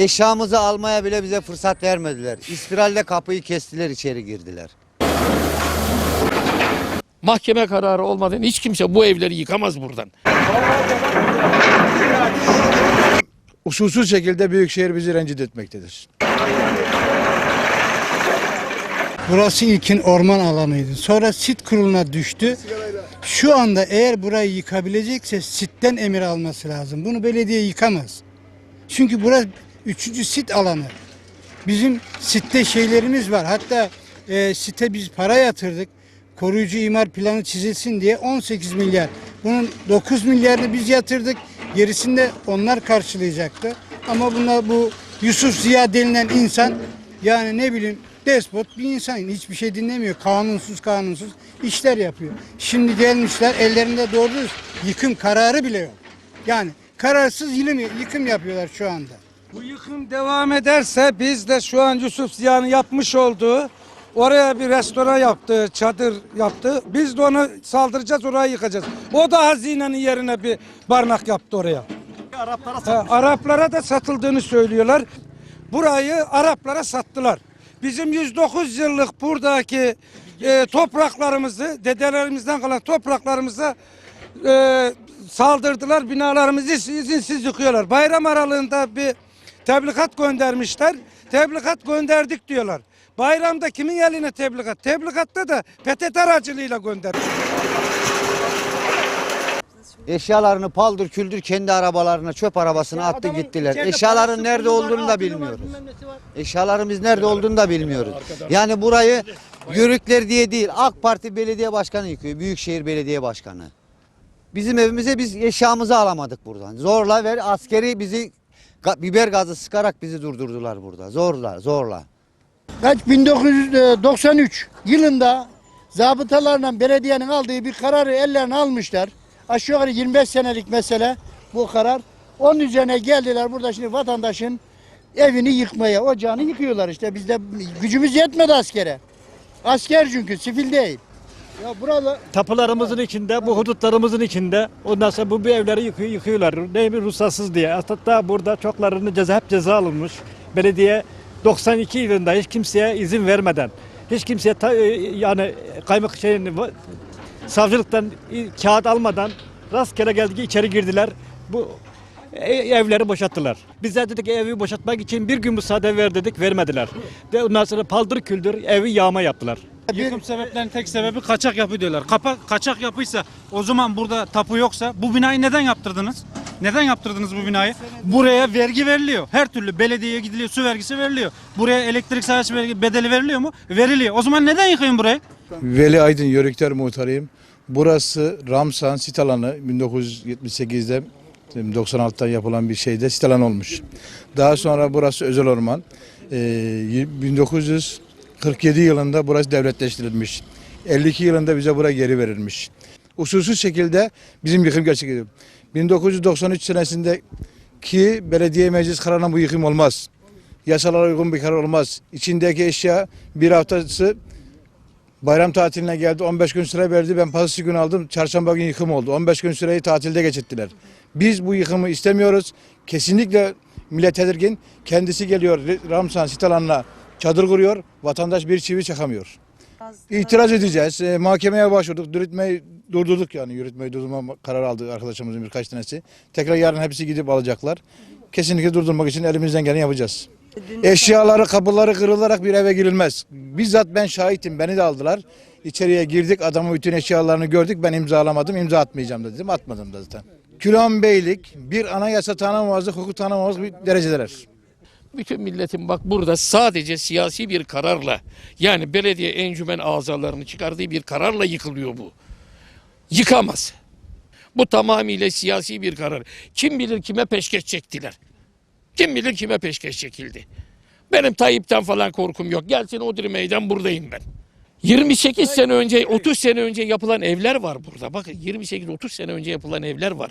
Eşyamızı almaya bile bize fırsat vermediler. İspiralle kapıyı kestiler içeri girdiler. Mahkeme kararı olmadan hiç kimse bu evleri yıkamaz buradan. usulsüz şekilde Büyükşehir bizi rencide etmektedir. Burası ilkin orman alanıydı. Sonra sit kuruluna düştü. Şu anda eğer burayı yıkabilecekse sitten emir alması lazım. Bunu belediye yıkamaz. Çünkü burası üçüncü sit alanı. Bizim sitte şeylerimiz var. Hatta e, site biz para yatırdık. Koruyucu imar planı çizilsin diye 18 milyar. Bunun 9 milyarını biz yatırdık. Gerisini de onlar karşılayacaktı. Ama bunlar bu Yusuf Ziya denilen insan yani ne bileyim despot bir insan hiçbir şey dinlemiyor. Kanunsuz kanunsuz işler yapıyor. Şimdi gelmişler ellerinde doğru yıkım kararı bile yok. Yani kararsız yıkım, yıkım yapıyorlar şu anda. Bu yıkım devam ederse biz de şu an Yusuf Ziya'nın yapmış olduğu oraya bir restoran yaptı, çadır yaptı. Biz de onu saldıracağız, orayı yıkacağız. O da hazinenin yerine bir barınak yaptı oraya. Araplara, Araplara da satıldığını söylüyorlar. Burayı Araplara sattılar. Bizim 109 yıllık buradaki e, topraklarımızı, dedelerimizden kalan topraklarımızı e, saldırdılar. Binalarımızı izinsiz yıkıyorlar. Bayram aralığında bir tebligat göndermişler. Tebligat gönderdik diyorlar. Bayramda kimin eline tebligat? Tebligatta da PTT aracılığıyla gönderdik. Eşyalarını paldır küldür kendi arabalarına çöp arabasına attı gittiler. Eşyaların nerede olduğunu da bilmiyoruz. Eşyalarımız nerede olduğunu da bilmiyoruz. Yani burayı yörükler diye değil AK Parti belediye başkanı yıkıyor. Büyükşehir Belediye Başkanı. Bizim evimize biz eşyamızı alamadık buradan. Zorla ver askeri bizi biber gazı sıkarak bizi durdurdular burada. Zorla zorla. Kaç 1993 yılında zabıtalarla belediyenin aldığı bir kararı ellerine almışlar. Aşağı yukarı 25 senelik mesele bu karar. Onun üzerine geldiler burada şimdi vatandaşın evini yıkmaya, ocağını yıkıyorlar işte. Bizde gücümüz yetmedi askere. Asker çünkü sivil değil. Ya burada tapularımızın içinde, bu hudutlarımızın içinde ondan sonra bu, bu evleri yıkıyor, yıkıyorlar. Ne bir ruhsatsız diye. Hatta burada çoklarının ceza, hep ceza alınmış. Belediye 92 yılında hiç kimseye izin vermeden, hiç kimseye ta- e, yani kaymak şeyin va- savcılıktan kağıt almadan rastgele geldi içeri girdiler. Bu e- evleri boşalttılar. Biz de dedik evi boşaltmak için bir gün müsaade ver dedik, vermediler. De ondan sonra paldır küldür evi yağma yaptılar. Yıkım sebeplerinin tek sebebi kaçak yapı diyorlar. Kapa, kaçak yapıysa o zaman burada tapu yoksa bu binayı neden yaptırdınız? Neden yaptırdınız bu binayı? Buraya vergi veriliyor. Her türlü belediyeye gidiliyor, su vergisi veriliyor. Buraya elektrik sayaç vergi bedeli veriliyor mu? Veriliyor. O zaman neden yıkıyorsun burayı? Veli Aydın Yörükler Muhtarıyım. Burası Ramsan sit alanı 1978'de 96'dan yapılan bir şeyde sit alanı olmuş. Daha sonra burası özel orman. Ee, 1947 yılında burası devletleştirilmiş. 52 yılında bize buraya geri verilmiş. Usulsüz şekilde bizim yıkım gerçekleşiyor. 1993 senesinde ki belediye meclis kararına bu yıkım olmaz. Yasalara uygun bir karar olmaz. İçindeki eşya bir haftası Bayram tatiline geldi 15 gün süre verdi ben pazartesi günü aldım çarşamba günü yıkım oldu 15 gün süreyi tatilde geçirttiler. Biz bu yıkımı istemiyoruz kesinlikle millet tedirgin kendisi geliyor Ramsan sit alanına çadır kuruyor vatandaş bir çivi çakamıyor. İtiraz edeceğiz e, mahkemeye başvurduk yürütmeyi durdurduk yani yürütmeyi durdurma kararı aldı arkadaşımızın birkaç tanesi. Tekrar yarın hepsi gidip alacaklar. Kesinlikle durdurmak için elimizden geleni yapacağız. Eşyaları kapıları kırılarak bir eve girilmez. Bizzat ben şahitim beni de aldılar. İçeriye girdik adamın bütün eşyalarını gördük ben imzalamadım imza atmayacağım da dedim atmadım da zaten. Külhan Beylik bir anayasa tanımamazlık hukuk tanımamazlık bir derecedeler. Bütün milletin bak burada sadece siyasi bir kararla yani belediye encümen azalarını çıkardığı bir kararla yıkılıyor bu. Yıkamaz. Bu tamamıyla siyasi bir karar. Kim bilir kime peşkeş çektiler. Kim bilir kime peşkeş çekildi. Benim Tayyip'ten falan korkum yok. Gelsin Odri Meydan buradayım ben. 28 sene önce, 30 sene önce yapılan evler var burada. Bakın 28-30 sene önce yapılan evler var.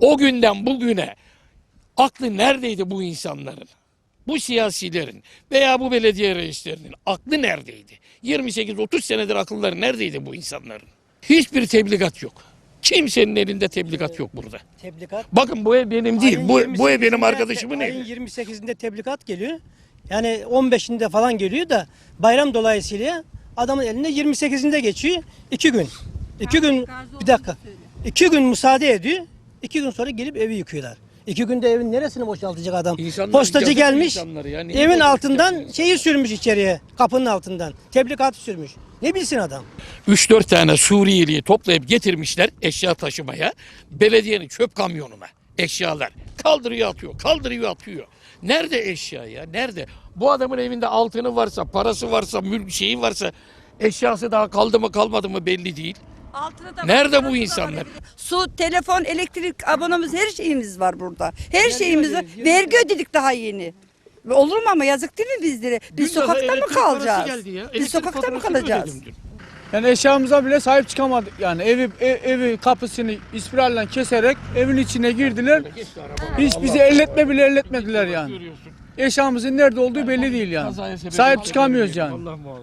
O günden bugüne aklı neredeydi bu insanların? Bu siyasilerin veya bu belediye reislerinin aklı neredeydi? 28-30 senedir akılları neredeydi bu insanların? Hiçbir tebligat yok. Kimsenin elinde tebligat yok burada. Tebligat. Bakın bu ev benim değil. Ayın Bu, bu ev 28'inde benim arkadaşımın Ayın evi. 28'inde tebligat geliyor. Yani 15'inde falan geliyor da bayram dolayısıyla adamın elinde 28'inde geçiyor. iki gün. İki gün bir dakika. İki gün müsaade ediyor. İki gün sonra gelip evi yıkıyorlar. İki günde evin neresini boşaltacak adam? İnsanlar Postacı gelmiş. insanlara ya. Neyi Evin altından ya? şeyi sürmüş içeriye. Kapının altından. Tebligatı sürmüş. Ne bilsin adam? 3-4 tane Suriyeliyi toplayıp getirmişler eşya taşımaya. Belediyenin çöp kamyonuna eşyalar. Kaldırıyor atıyor, kaldırıyor atıyor. Nerede eşya ya? Nerede? Bu adamın evinde altını varsa, parası varsa, mülk şeyi varsa eşyası daha kaldı mı kalmadı mı belli değil. Altına da Nerede bu insanlar? Su, telefon, elektrik abonemiz her şeyimiz var burada. Her şeyimiz var. Vergi ödedik daha yeni. Olur mu ama yazık değil mi bizlere? Biz sokakta mı kalacağız? Biz sokakta mı kalacağız? Yani eşyamıza bile sahip çıkamadık. Yani evi ev- evi kapısını ispiralle keserek evin içine girdiler. Hiç bizi elletme bile elletmediler yani. Görüyorsun. Eşyamızın nerede olduğu belli değil yani. Sahip çıkamıyoruz yani. Allah muhafaza.